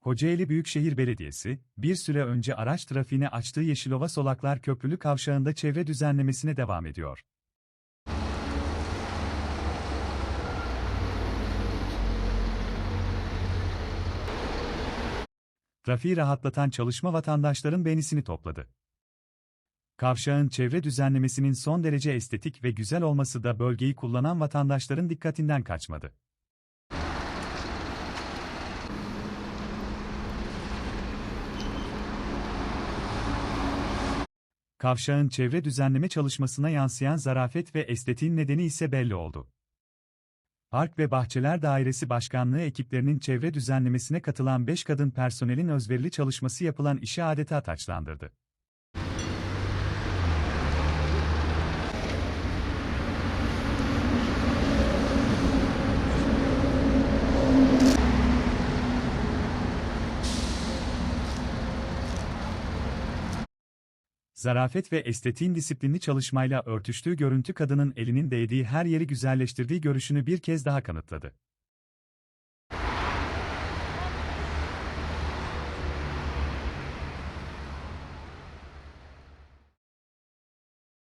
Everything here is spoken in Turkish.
Kocaeli Büyükşehir Belediyesi, bir süre önce araç trafiğine açtığı Yeşilova Solaklar Köprülü Kavşağı'nda çevre düzenlemesine devam ediyor. Trafiği rahatlatan çalışma vatandaşların beğenisini topladı. Kavşağın çevre düzenlemesinin son derece estetik ve güzel olması da bölgeyi kullanan vatandaşların dikkatinden kaçmadı. Kavşağın çevre düzenleme çalışmasına yansıyan zarafet ve estetiğin nedeni ise belli oldu. Park ve Bahçeler Dairesi Başkanlığı ekiplerinin çevre düzenlemesine katılan 5 kadın personelin özverili çalışması yapılan işi adeta taçlandırdı. Zarafet ve estetiğin disiplinli çalışmayla örtüştüğü görüntü kadının elinin değdiği her yeri güzelleştirdiği görüşünü bir kez daha kanıtladı.